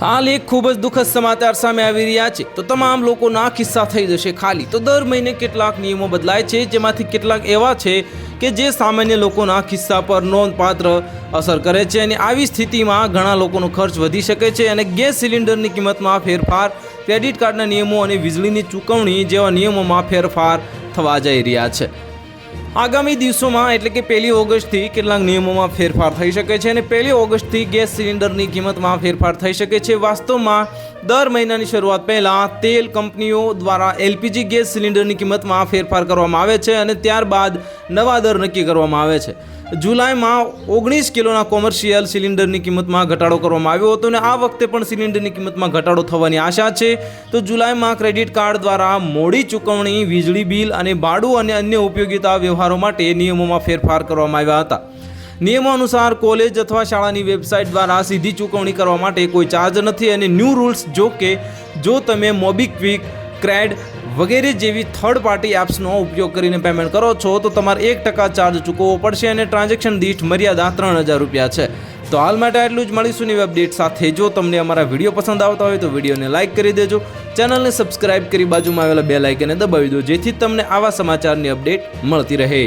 હાલ એક ખૂબ જ દુઃખદ સમાચાર સામે આવી રહ્યા છે. તો તમામ લોકોના કિસ્સા થઈ જશે ખાલી. તો દર મહિને કેટલાક નિયમો બદલાય છે, જેમાંથી કેટલાક એવા છે કે જે સામાન્ય લોકોના કિસ્સા પર નોંધપાત્ર અસર કરે છે અને આવી સ્થિતિમાં ઘણા લોકોનો ખર્ચ વધી શકે છે અને ગેસ સિલિન્ડરની કિંમતમાં ફેરફાર, ક્રેડિટ કાર્ડના નિયમો અને વીજળીની ચૂકવણી જેવા નિયમોમાં ફેરફાર થવા જઈ રહ્યા છે. આગામી દિવસોમાં એટલે કે પહેલી ઓગસ્ટથી કેટલાક નિયમોમાં ફેરફાર થઈ શકે છે અને પહેલી ઓગસ્ટથી ગેસ સિલિન્ડરની કિંમતમાં ફેરફાર થઈ શકે છે. વાસ્તવમાં દર મહિનાની શરૂઆત પહેલાં તેલ કંપનીઓ દ્વારા એલપીજી ગેસ સિલિન્ડરની કિંમતમાં ફેરફાર કરવામાં આવે છે અને ત્યારબાદ નવા દર નક્કી કરવામાં આવે છે. જુલાઈમાં ઓગણીસ કિલોના કોમર્શિયલ સિલિન્ડરની કિંમતમાં ઘટાડો કરવામાં આવ્યો હતો અને આ વખતે પણ સિલિન્ડરની કિંમતમાં ઘટાડો થવાની આશા છે. તો જુલાઈમાં ક્રેડિટ કાર્ડ દ્વારા મોડી ચૂકવણી, વીજળી બિલ અને ભાડું અને અન્ય ઉપયોગિતા વ્યવહારો માટે નિયમોમાં ફેરફાર કરવામાં આવ્યા હતા. નિયમો અનુસાર કોલેજ અથવા શાળાની વેબસાઇટ દ્વારા સીધી ચૂકવણી કરવા માટે કોઈ ચાર્જ નથી અને ન્યૂ રૂલ્સ જો કે, જો તમે મોબીક્વિક, ક્રેડ વગેરે જેવી થર્ડ પાર્ટી એપ્સનો ઉપયોગ કરીને પેમેન્ટ કરો છો, તો તમારે એક ટકા ચાર્જ ચૂકવવો પડશે અને ટ્રાન્ઝેક્શન દીઠ મર્યાદા ત્રણ હજાર રૂપિયા છે. તો હાલ માટે આટલું જ. મળીશું નવી અપડેટ સાથે. જો તમને અમારા વીડિયો પસંદ આવતા હોય તો વિડીયોને લાઇક કરી દેજો, ચેનલને સબસ્ક્રાઇબ કરી બાજુમાં આવેલા બે લાઇકને દબાવી દો, જેથી તમને આવા સમાચારની અપડેટ મળતી રહે.